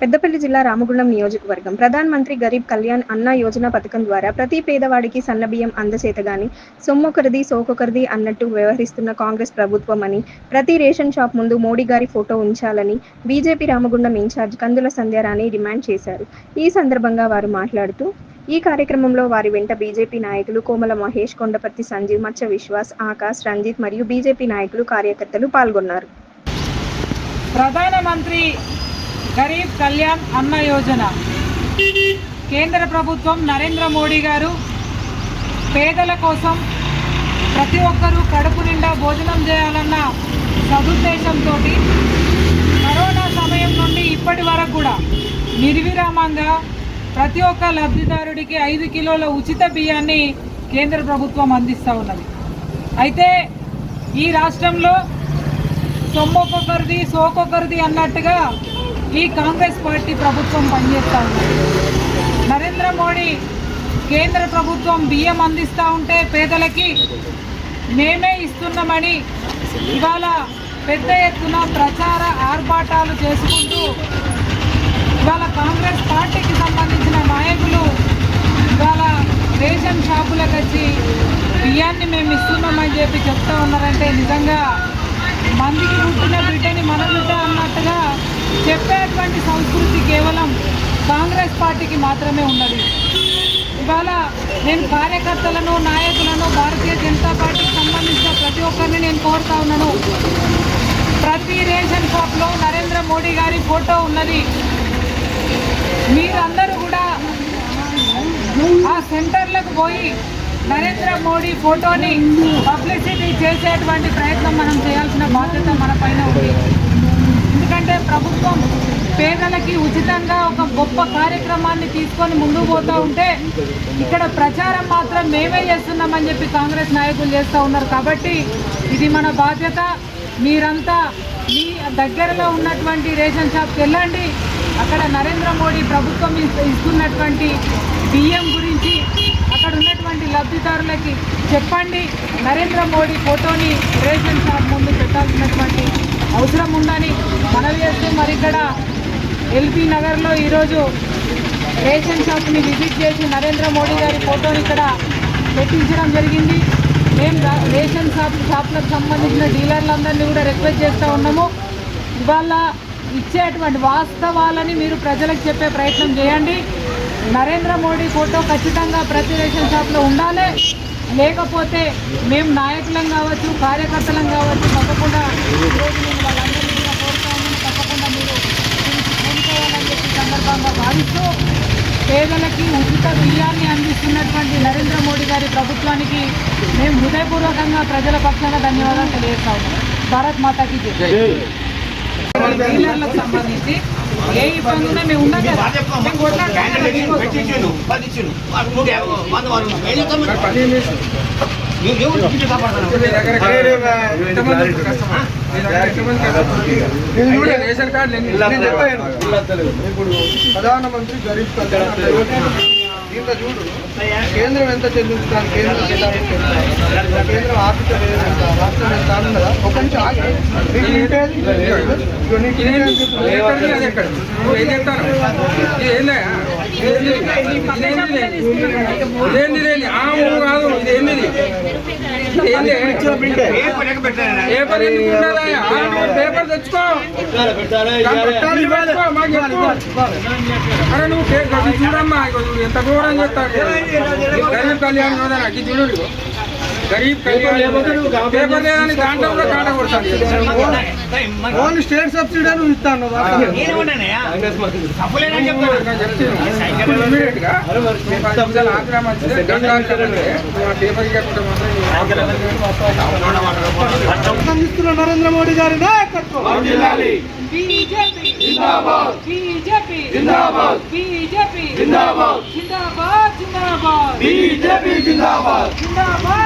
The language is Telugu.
పెద్దపల్లి జిల్లా రామగుండం నియోజకవర్గం. ప్రధాన్ మంత్రి గరీబ్ కళ్యాణ్ అన్న యోజన పథకం ద్వారా ప్రతి పేదవాడికి సన్నబియ్యం అందచేతగాని సొమ్మొకరిది సోకొకరిది అన్నట్టు వ్యవహరిస్తున్న కాంగ్రెస్ ప్రభుత్వం అని ప్రతి రేషన్ షాప్ ముందు మోడీ గారి ఫోటో ఉంచాలని BJP Ramagundam incharge Kandula Sandhyarani demand చేశారు. ఈ సందర్భంగా వారు మాట్లాడుతూ ఈ కార్యక్రమంలో వారి వెంట బీజేపీ నాయకులు కోమల మహేష్ కొండపర్తి సంజీవ్ మచ్చ విశ్వాస్ ఆకాష్ రంజిత్ మరియు బీజేపీ నాయకులు కార్యకర్తలు పాల్గొన్నారు. ప్రధానమంత్రి గరీబ్ కళ్యాణ్ అన్న యోజన. కేంద్ర ప్రభుత్వం నరేంద్ర మోడీ గారు పేదల కోసం ప్రతి ఒక్కరూ కడుపు నిండా భోజనం చేయాలన్న సదుద్దేశంతో కరోనా సమయం నుండి ఇప్పటి వరకు కూడా నిర్విరామంగా ప్రతి ఒక్క లబ్ధిదారుడికి ఐదు కిలోల ఉచిత బియ్యాన్ని కేంద్ర ప్రభుత్వం అందిస్తూ ఉన్నది. అయితే ఈ రాష్ట్రంలో సొమ్మొక్కొక్కరిది సోకొక్కరిది అన్నట్టుగా ఈ కాంగ్రెస్ పార్టీ ప్రభుత్వం పనిచేస్తూ ఉంది. నరేంద్ర మోడీ కేంద్ర ప్రభుత్వం బియ్యం అందిస్తూ ఉంటే పేదలకి మేమే ఇస్తున్నామని ఇవాళ పెద్ద ఎత్తున ప్రచార ఆర్భాటాలు చేసుకుంటూ ఇవాళ కాంగ్రెస్ పార్టీకి సంబంధించిన నాయకులు ఇవాళ రేషన్ షాపులకు వచ్చి బియ్యాన్ని మేము ఇస్తున్నామని చెప్పి చెప్తా ఉన్నారంటే నిజంగా మందికి పుట్టిన బిడ్డని మన బిడ్డ అన్నట్టుగా ఇలాంటి సంస్కృతి కేవలం కాంగ్రెస్ పార్టీకి మాత్రమే ఉన్నది. ఇవాళ నేను కార్యకర్తలను నాయకులను భారతీయ జనతా పార్టీకి సంబంధించిన ప్రతి ఒక్కరిని నేను కోరుతా ఉన్నాను. ప్రతి రేషన్ షాప్లో నరేంద్ర మోడీ గారి ఫోటో ఉన్నది. మీరందరూ కూడా ఆ సెంటర్లకు పోయి నరేంద్ర మోడీ ఫోటోని పబ్లిసిటీ చేసేటువంటి ప్రయత్నం మనం చేయాల్సిన బాధ్యత మన పైన ఉంది. ప్రభుత్వం పేదలకి ఉచితంగా ఒక గొప్ప కార్యక్రమాన్ని తీసుకొని ముందుకు పోతూ ఉంటే ఇక్కడ ప్రచారం మాత్రం మేమే చేస్తున్నామని చెప్పి కాంగ్రెస్ నాయకులు చేస్తూ ఉన్నారు. కాబట్టి ఇది మన బాధ్యత. మీరంతా మీ దగ్గరలో ఉన్నటువంటి రేషన్ షాప్కి వెళ్ళండి. అక్కడ నరేంద్ర మోడీ ప్రభుత్వం ఇస్తున్నటువంటి బియ్యం గురించి లబ్ధిదారులకి చెప్పండి. నరేంద్ర మోడీ ఫోటోని రేషన్ షాప్ ముందు పెట్టాల్సినటువంటి అవసరం ఉందని మనవి చేస్తూ మరి ఇక్కడ ఎల్బీ నగర్లో ఈరోజు రేషన్ షాప్ని విజిట్ చేసి నరేంద్ర మోడీ గారి ఫోటోని ఇక్కడ పెట్టించడం జరిగింది. మేము రేషన్ షాప్ షాప్లకు సంబంధించిన డీలర్లందరినీ కూడా రిక్వెస్ట్ చేస్తూ ఉన్నాము. ఇవాళ ఇచ్చేటువంటి వాస్తవాలని మీరు ప్రజలకు చెప్పే ప్రయత్నం చేయండి. నరేంద్ర మోడీ ఫోటో ఖచ్చితంగా ప్రతి రేషన్ షాప్లో ఉండాలి. లేకపోతే మేము నాయకులం కావచ్చు కార్యకర్తలం కావచ్చు తప్పకుండా తప్పకుండా మీరు సందర్భంగా భావిస్తూ పేదలకి ఉచిత బియ్యాన్ని అందిస్తున్నటువంటి నరేంద్ర మోడీ గారి ప్రభుత్వానికి మేము హృదయపూర్వకంగా ప్రజల పక్షాన ధన్యవాదాలు తెలియజేస్తా ఉన్నాం భారత్ మాతాకి. డీలర్లకు సంబంధించి ఏ ఇబ్బంది ఉన్నా మేము ఉన్నాం కదా. మేము మీకోసం. రేషన్ కార్డు నేను చెప్పాను. ఇప్పుడు ప్రధానమంత్రి గరీబ్ కళ్యాణ్ అన్న యోజన. దీంట్లో చూడు కేంద్రం ఎంత చెల్లించుతాను కేంద్రం? కేంద్రం ఆర్థిక ఎంత రాష్ట్రం ఎంత అని ఉన్నదా ఒక నిమిషం ఆగి. నీకు లెక్క పెట్టారా? పేపర్? పేపర్ తెచ్చుకో. అరే నువ్వు చూడమ్మా ఎంత ఘోరం చేస్తాడు గరీబ్ కళ్యాణ్ చూడు. గరీబ్ పేపర్ లేదని దాంట్లో కూడా కాట కొడతాను ఓన్లీ స్టేట్ సబ్సిడీ నువ్వు ఇస్తాను నరేంద్ర మోడీ గారి నాయకత్వం బీజేపీ జిందాబాద్ బీజేపీ జిందాబాద్ బీజేపీ జిందాబాద్ జిందాబాద్ జిందాబాద్ బీజేపీ జిందాబాద్ జిందాబాద్